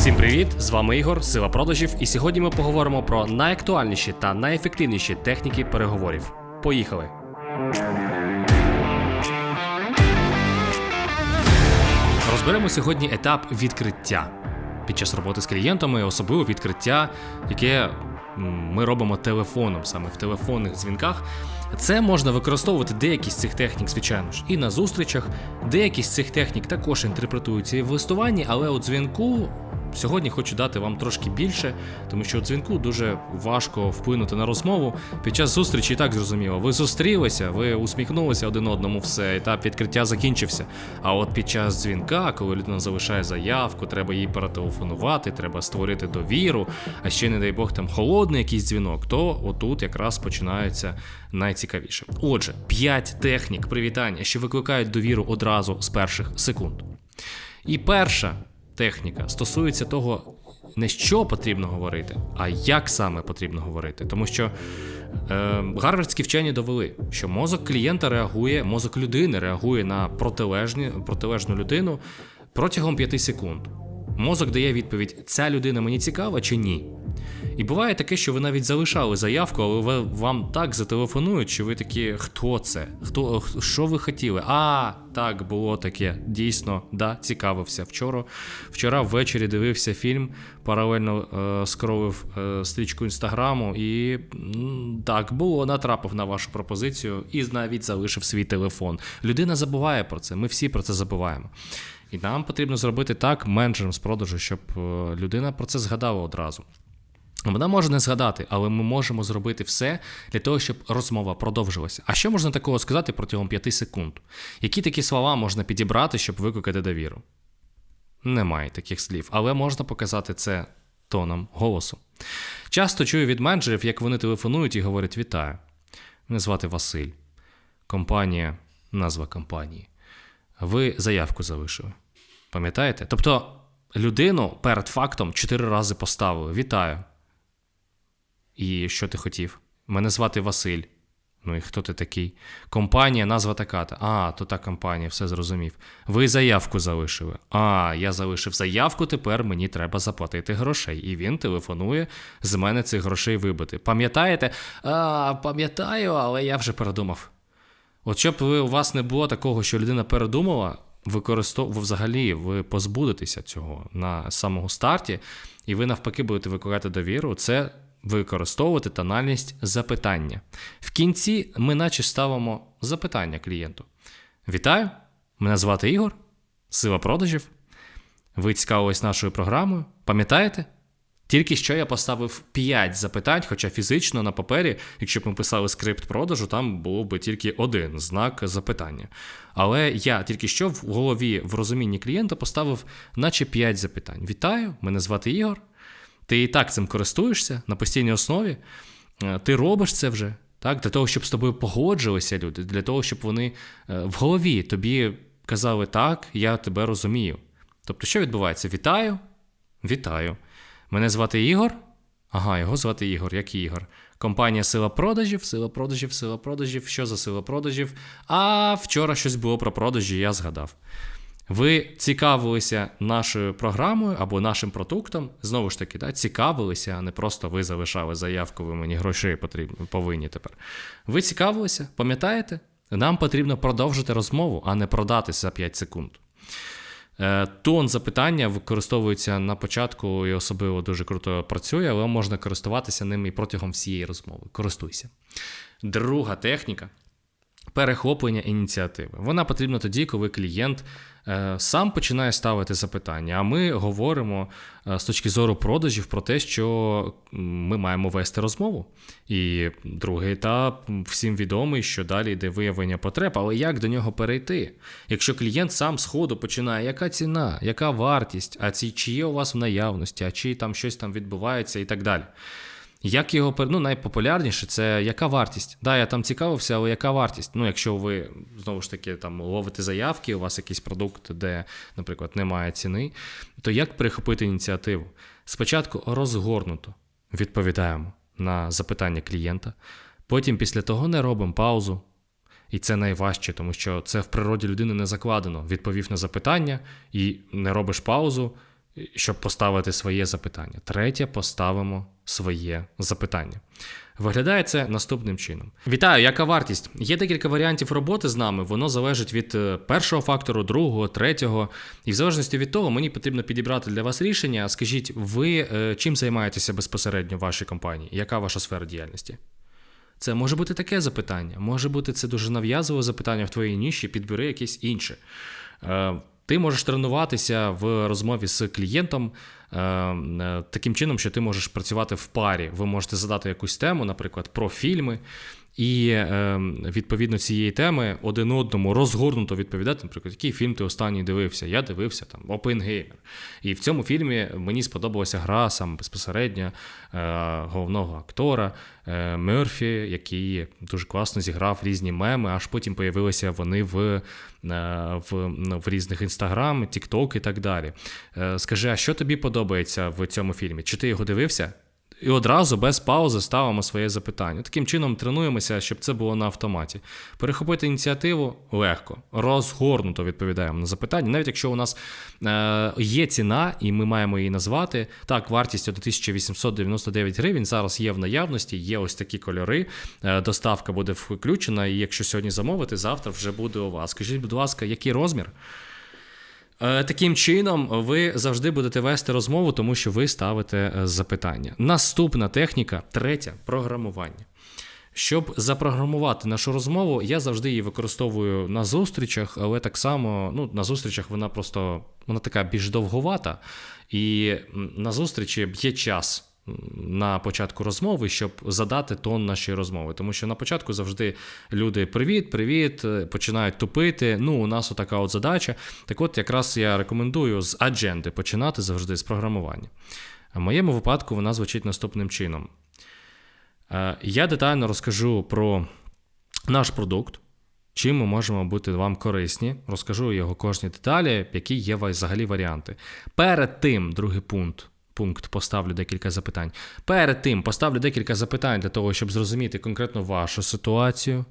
Всім привіт! З вами Ігор, Сила продажів, і сьогодні ми поговоримо про найактуальніші та найефективніші техніки переговорів. Поїхали! Розберемо сьогодні етап відкриття під час роботи з клієнтами, особливо відкриття, яке ми робимо телефоном, саме в телефонних дзвінках. Це можна використовувати деякі з цих технік, звичайно ж, і на зустрічах. Деякі з цих технік також інтерпретуються і в листуванні, але у дзвінку сьогодні хочу дати вам трошки більше, тому що у дзвінку дуже важко вплинути на розмову. Під час зустрічі і так зрозуміло. Ви зустрілися, ви усміхнулися один одному, все, етап відкриття закінчився. А от під час дзвінка, коли людина залишає заявку, треба їй перетелефонувати, треба створити довіру, а ще, не дай Бог, там холодний якийсь дзвінок, то отут якраз починається найцікавіше. Отже, 5 технік привітання, що викликають довіру одразу з перших секунд. І перша техніка стосується того, не що потрібно говорити, а як саме потрібно говорити. Тому що е, гарвардські вчені довели, що мозок клієнта реагує, мозок людини реагує на протилежні, протилежну людину протягом 5 секунд. Мозок дає відповідь: ця людина мені цікава чи ні. І буває таке, що ви навіть залишали заявку, але ви, вам так зателефонують, що ви такі, хто це? Хто, Що ви хотіли? А, так, було таке. Дійсно, да, цікавився. Вчора вчора ввечері дивився фільм, паралельно е, скролив е, стрічку інстаграму, і так, було, натрапив на вашу пропозицію і навіть залишив свій телефон. Людина забуває про це, ми всі про це забуваємо. І нам потрібно зробити так менеджером з продажу, щоб е, людина про це згадала одразу. Вона може не згадати, але ми можемо зробити все для того, щоб розмова продовжилася. А що можна такого сказати протягом 5 секунд? Які такі слова можна підібрати, щоб викликати довіру? Немає таких слів, але можна показати це тоном голосу. Часто чую від менеджерів, як вони телефонують і говорять: Вітаю! Мене звати Василь. Компанія, назва компанії. Ви заявку залишили. Пам'ятаєте? Тобто людину перед фактом чотири рази поставили. Вітаю. І що ти хотів? Мене звати Василь. Ну і хто ти такий? Компанія, назва така. А, то та компанія, все зрозумів. Ви заявку залишили. А, я залишив заявку, тепер мені треба заплатити грошей. І він телефонує з мене цих грошей вибити. Пам'ятаєте? А, пам'ятаю, але я вже передумав. От щоб ви, у вас не було такого, що людина передумала, використов... взагалі ви позбудетеся цього на самому старті, і ви навпаки будете викликати довіру. Це використовувати тональність запитання. В кінці ми наче ставимо запитання клієнту. Вітаю! Мене звати Ігор, сила продажів. Ви цікавились нашою програмою. Пам'ятаєте? Тільки що я поставив 5 запитань, хоча фізично на папері, якщо б ми писали скрипт продажу, там було б тільки один знак запитання. Але я тільки що в голові в розумінні клієнта поставив, наче 5 запитань. Вітаю, мене звати Ігор. Ти і так цим користуєшся на постійній основі, е, ти робиш це вже, так, для того, щоб з тобою погоджилися люди, для того, щоб вони е, в голові тобі казали так, я тебе розумію. Тобто, що відбувається? Вітаю, вітаю. Мене звати Ігор. Ага, його звати Ігор, як Ігор. Компанія Сила продажів, сила продажів, сила продажів. Що за сила продажів? А вчора щось було про продажі, я згадав. Ви цікавилися нашою програмою або нашим продуктом, знову ж таки, да, цікавилися, а не просто ви залишали заявку, ви мені грошей потрібні, повинні тепер. Ви цікавилися, пам'ятаєте? Нам потрібно продовжити розмову, а не продати за 5 секунд. Е, Тон запитання використовується на початку і особливо дуже круто працює, але можна користуватися ним і протягом всієї розмови. Користуйся. Друга техніка перехоплення ініціативи. Вона потрібна тоді, коли клієнт е, сам починає ставити запитання. А ми говоримо е, з точки зору продажів про те, що ми маємо вести розмову. І другий етап всім відомий, що далі йде виявлення потреб, але як до нього перейти? Якщо клієнт сам з ходу починає, яка ціна, яка вартість, а ці чи є у вас в наявності, а чи там щось там відбувається і так далі. Як його ну, найпопулярніше, це яка вартість? Да, я там цікавився, але яка вартість? Ну, якщо ви знову ж таки там ловите заявки, у вас якийсь продукт, де, наприклад, немає ціни, то як перехопити ініціативу? Спочатку розгорнуто відповідаємо на запитання клієнта, потім після того не робимо паузу. І це найважче, тому що це в природі людини не закладено. Відповів на запитання і не робиш паузу. Щоб поставити своє запитання. Третє поставимо своє запитання. Виглядає це наступним чином. Вітаю, яка вартість? Є декілька варіантів роботи з нами. Воно залежить від е, першого фактору, другого, третього. І в залежності від того, мені потрібно підібрати для вас рішення. Скажіть, ви е, чим займаєтеся безпосередньо в вашій компанії? Яка ваша сфера діяльності? Це може бути таке запитання, може бути це дуже нав'язове запитання в твоїй ніші, підбери якесь інше. Ти можеш тренуватися в розмові з клієнтом е, е, таким чином, що ти можеш працювати в парі. Ви можете задати якусь тему, наприклад, про фільми, і е, відповідно цієї теми один одному розгорнуто відповідати, наприклад, який фільм ти останній дивився. Я дивився там Опенгеймер. І в цьому фільмі мені сподобалася гра саме безпосередньо е, головного актора е, Мерфі, який дуже класно зіграв різні меми, аж потім появилися вони в е, в, ну, в різних інстаграм, Тікток і так далі. Скажи, а що тобі подобається в цьому фільмі? Чи ти його дивився? І одразу без паузи ставимо своє запитання. Таким чином тренуємося, щоб це було на автоматі. Перехопити ініціативу легко, розгорнуто відповідаємо на запитання. Навіть якщо у нас е, є ціна, і ми маємо її назвати. Так, вартість 1899 гривень зараз є в наявності, є ось такі кольори. Е, доставка буде включена, і якщо сьогодні замовити, завтра вже буде у вас. Скажіть, будь ласка, який розмір? Е, таким чином, ви завжди будете вести розмову, тому що ви ставите е, запитання. Наступна техніка, третя програмування. Щоб запрограмувати нашу розмову, я завжди її використовую на зустрічах, але так само ну, на зустрічах вона просто вона така більш довговата, і на зустрічі є час на початку розмови, щоб задати тон нашої розмови. Тому що на початку завжди люди привіт, привіт, е, починають тупити. Ну, у нас отака от задача. Так от, якраз я рекомендую з адженди починати завжди з програмування. В моєму випадку вона звучить наступним чином. Е, я детально розкажу про наш продукт. Чим ми можемо бути вам корисні, розкажу його кожні деталі, які є взагалі варіанти. Перед тим, другий пункт, пункт поставлю декілька запитань. Перед тим поставлю декілька запитань для того, щоб зрозуміти конкретно вашу ситуацію.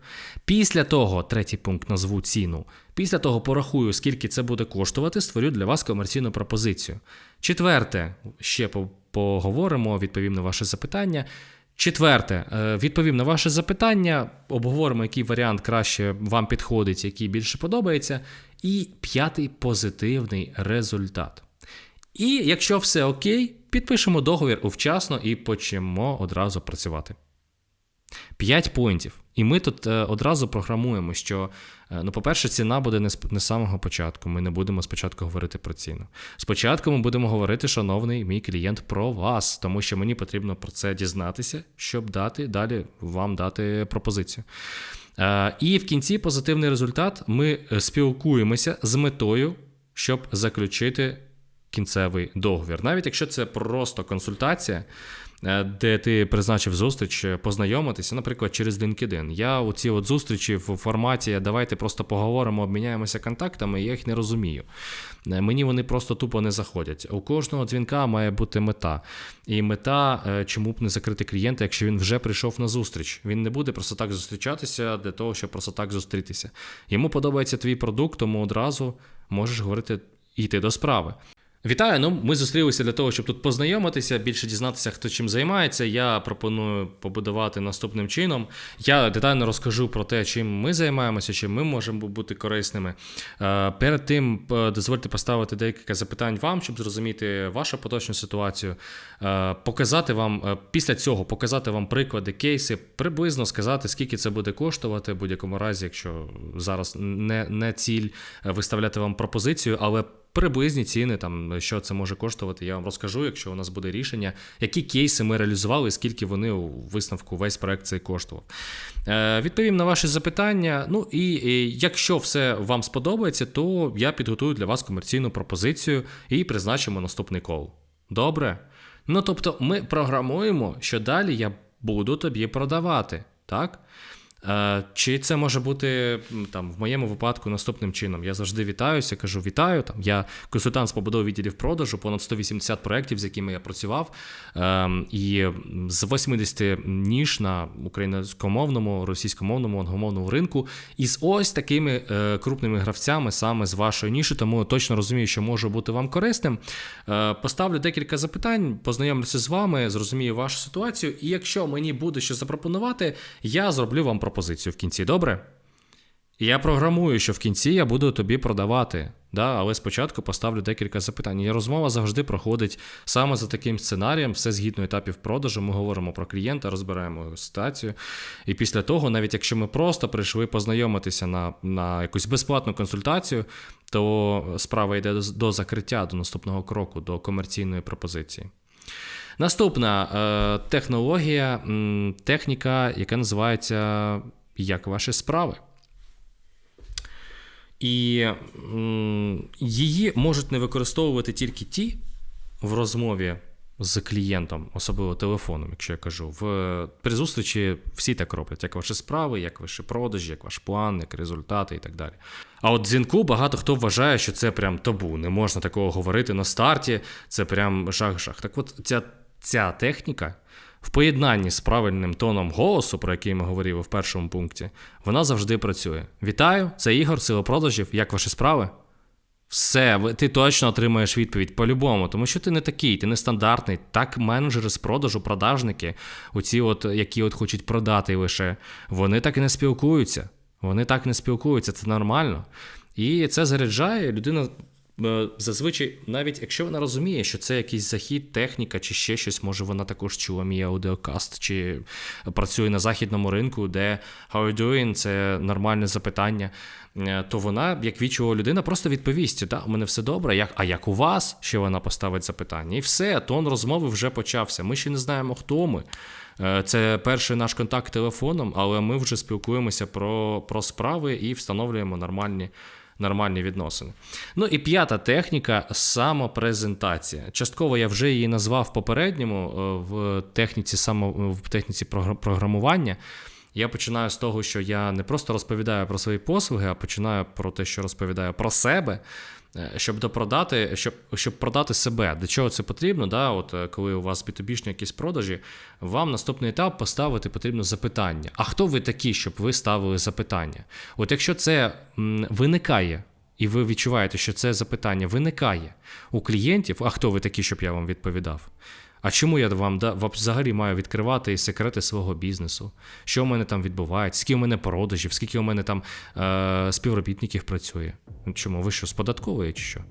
Після того, третій пункт назву ціну. Після того порахую, скільки це буде коштувати, створю для вас комерційну пропозицію. Четверте, ще поговоримо, відповім на ваше запитання. Четверте, е, відповім на ваше запитання, обговоримо, який варіант краще вам підходить, який більше подобається. І п'ятий позитивний результат. І якщо все окей, підпишемо договір увчасно і почнемо одразу працювати. П'ять пунктів. І ми тут е, одразу програмуємо, що, е, ну, по-перше, ціна буде не з, самого початку. Ми не будемо спочатку говорити про ціну. Спочатку ми будемо говорити, шановний мій клієнт, про вас, тому що мені потрібно про це дізнатися, щоб дати далі вам дати пропозицію. Е, і в кінці позитивний результат ми спілкуємося з метою, щоб заключити кінцевий договір. Навіть якщо це просто консультація, е, де ти призначив зустріч е, познайомитися, наприклад, через LinkedIn. Я у ці от зустрічі в форматі давайте просто поговоримо, обміняємося контактами, я їх не розумію. Е, мені вони просто тупо не заходять. У кожного дзвінка має бути мета. І мета, чому б не закрити клієнта, якщо він вже прийшов на зустріч. Він не буде просто так зустрічатися для того, щоб просто так зустрітися. Йому подобається твій продукт, тому одразу можеш говорити йти до справи. Вітаю! Ну, ми зустрілися для того, щоб тут познайомитися, більше дізнатися, хто чим займається. Я пропоную побудувати наступним чином. Я детально розкажу про те, чим ми займаємося, чим ми можемо бути корисними. Е, перед тим е, дозвольте поставити декілька запитань вам, щоб зрозуміти вашу поточну ситуацію, е, показати вам після цього показати вам приклади, кейси, приблизно сказати, скільки це буде коштувати в будь-якому разі, якщо зараз не, не ціль виставляти вам пропозицію, але Приблизні ціни, там що це може коштувати, я вам розкажу, якщо у нас буде рішення, які кейси ми реалізували, скільки вони у висновку весь проект цей коштував. Е, Відповім на ваші запитання. Ну і, і якщо все вам сподобається, то я підготую для вас комерційну пропозицію і призначимо наступний кол. Добре? Ну тобто, ми програмуємо, що далі я буду тобі продавати. так? Е, Чи це може бути там в моєму випадку наступним чином? Я завжди вітаюся, кажу: вітаю. Там я консультант з побудови відділів продажу, понад 180 проєктів, з якими я працював. Ем, і з 80 ніж на українськомовному, російськомовному, англомовному ринку, і з ось такими е, крупними гравцями саме з вашої ніші, тому точно розумію, що може бути вам корисним. Е, поставлю декілька запитань, познайомлюся з вами, зрозумію вашу ситуацію. І якщо мені буде що запропонувати, я зроблю вам пропозицію в кінці. Добре? І Я програмую, що в кінці я буду тобі продавати, да? але спочатку поставлю декілька запитань. І розмова завжди проходить саме за таким сценарієм, все згідно етапів продажу. Ми говоримо про клієнта, розбираємо його ситуацію. І після того, навіть якщо ми просто прийшли познайомитися на, на якусь безплатну консультацію, то справа йде до закриття, до наступного кроку, до комерційної пропозиції. Наступна е, технологія, техніка, яка називається Як ваші справи. І її можуть не використовувати тільки ті в розмові з клієнтом, особливо телефоном, якщо я кажу. В, при зустрічі всі так роблять, як ваші справи, як ваші продажі, як ваш план, як результати і так далі. А от дзвінку багато хто вважає, що це прям табу. Не можна такого говорити на старті, це прям жах-жах. Так от ця, ця техніка в поєднанні з правильним тоном голосу, про який ми говорили в першому пункті, вона завжди працює. Вітаю, це Ігор, сила продажів. Як ваші справи? Все, ти точно отримаєш відповідь по-любому, тому що ти не такий, ти не стандартний. Так менеджери з продажу, продажники, оці, от, які от хочуть продати лише, вони так і не спілкуються. Вони так не спілкуються, це нормально. І це заряджає людина. Е, Зазвичай, навіть якщо вона розуміє, що це якийсь захід, техніка чи ще щось, може вона також чула мій аудіокаст, чи працює на західному ринку, де how are you doing, це нормальне запитання, е, то вона, як вічова людина, просто відповість: да, у мене все добре, як, а як у вас? Ще вона поставить запитання. І все, тон розмови вже почався. Ми ще не знаємо, хто ми. Е, Це перший наш контакт телефоном, але ми вже спілкуємося про, про справи і встановлюємо нормальні. Нормальні відносини. Ну і п'ята техніка самопрезентація. Частково я вже її назвав попередньому е, в техніці само, в техніці програмування. Я починаю з того, що я не просто розповідаю про свої послуги, а починаю про те, що розповідаю про себе, е, щоб допродати, щоб, щоб продати себе. Для чого це потрібно? Да? От е, коли у вас B2B якісь продажі, вам наступний етап поставити потрібно запитання. А хто ви такі, щоб ви ставили запитання? От якщо це виникає. І ви відчуваєте, що це запитання виникає у клієнтів, а хто ви такі, щоб я вам відповідав? А чому я вам взагалі маю відкривати секрети свого бізнесу? Що в мене там відбувається? Скільки у мене продажів, скільки у мене там е, співробітників працює? Ну, Чому ви що, з податкової чи що?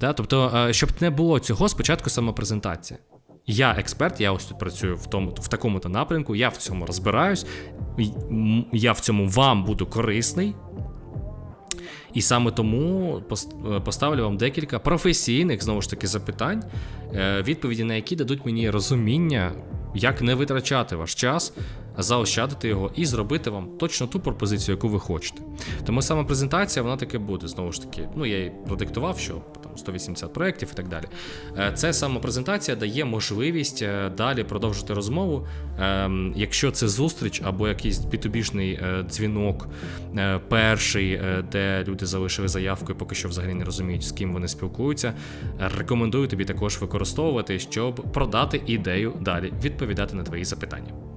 Да? Тобто, е, щоб не було цього, спочатку самопрезентація. Я експерт, я ось тут працюю в тому, в такому-то напрямку, я в цьому розбираюсь, я в цьому вам буду корисний. І саме тому е, поставлю вам декілька професійних знову ж таки запитань, е, відповіді на які дадуть мені розуміння, як не витрачати ваш час, заощадити його і зробити вам точно ту пропозицію, яку ви хочете. Тому саме презентація вона таки буде. Знову ж таки, ну я їй продиктував, що там 180 проєктів і так далі. Е, Це саме презентація дає можливість е, далі продовжити розмову. Ем, Якщо це зустріч або якийсь B2B-шний е, дзвінок, перший, де люди залишили заявку і поки що взагалі не розуміють, з ким вони спілкуються, рекомендую тобі також використовувати, щоб продати ідею далі, відповідати на твої запитання.